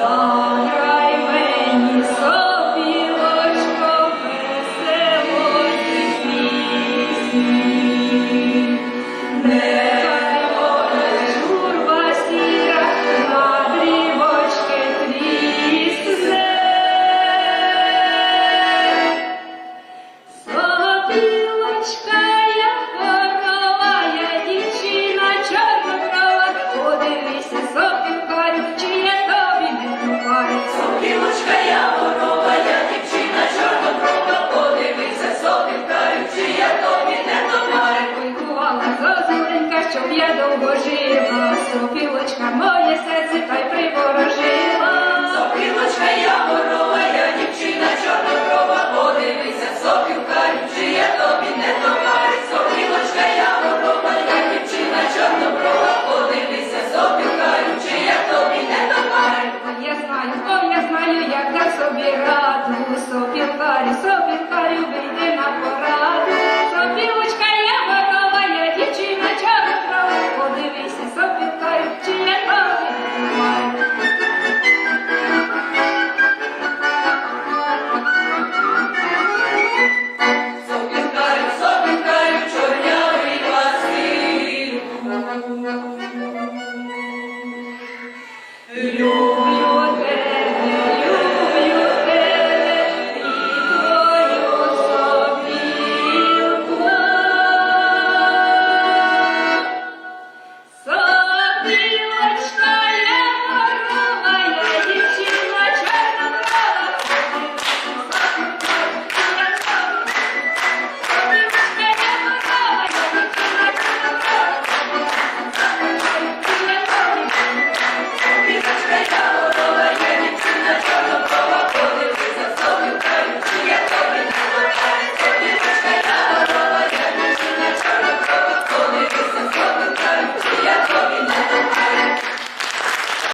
God. щоб я довго жила, сопілочка моє серце та й приворожила. you.